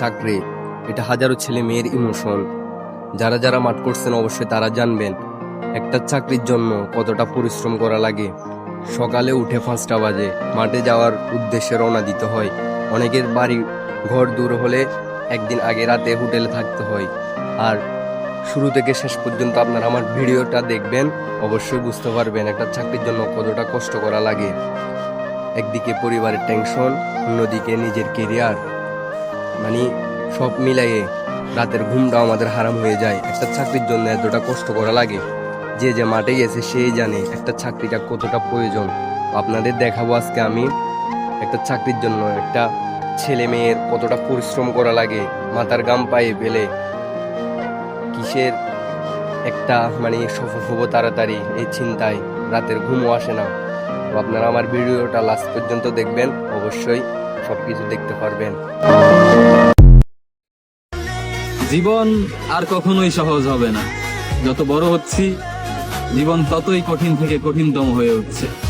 চাকরি। এটা হাজারো ছেলে মেয়ের ইমোশন। যারা যারা মাঠ করছেন অবশ্যই তারা জানবেন, একটা চাকরির জন্য কতটা পরিশ্রম করা লাগে। সকালে উঠে পাঁচটা বাজে, মাঠে যাওয়ার উদ্দেশ্যে রওনা দিতে হয়। অনেকের বাড়ি ঘর দূর হলে একদিন আগে রাতে হোটেলে থাকতে হয়। আর শুরু থেকে শেষ পর্যন্ত আপনারা আমার ভিডিওটা দেখবেন, অবশ্যই বুঝতে পারবেন একটা চাকরির জন্য কতটা কষ্ট করা লাগে। একদিকে পরিবারের টেনশন, অন্যদিকে নিজের কেরিয়ার মানে সব মিলাইয়ে রাতের ঘুমটাও আমাদের হারাম হয়ে যায়। একটা চাকরির জন্য এতটা কষ্ট করা লাগে। যে যে মাঠে গেছে সেই জানে একটা চাকরিটা কতটা প্রয়োজন। আপনাদের দেখাবো আজকে আমি একটা চাকরির জন্য একটা ছেলে মেয়ের কতটা পরিশ্রম করা লাগে, মাথার গাম পায়ে ফেলে। কিসের একটা মানে সফল হব তাড়াতাড়ি এই চিন্তায় রাতের ঘুমও আসে না। তো আপনারা আমার ভিডিওটা লাস্ট পর্যন্ত দেখবেন। অবশ্যই সব কিছু দেখতে পারবেন। জীবন আর কখনোই সহজ হবে না। যত বড় হচ্ছি, জীবন ততই কঠিন থেকে কঠিনতম হয়ে উঠছে।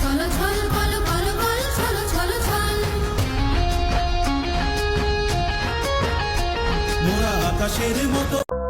ছল আকাশের মতো।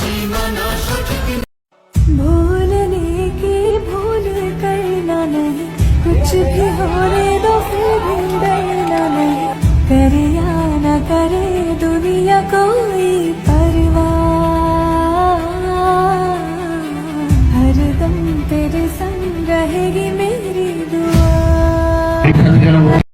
বাড়ি ঠিকানা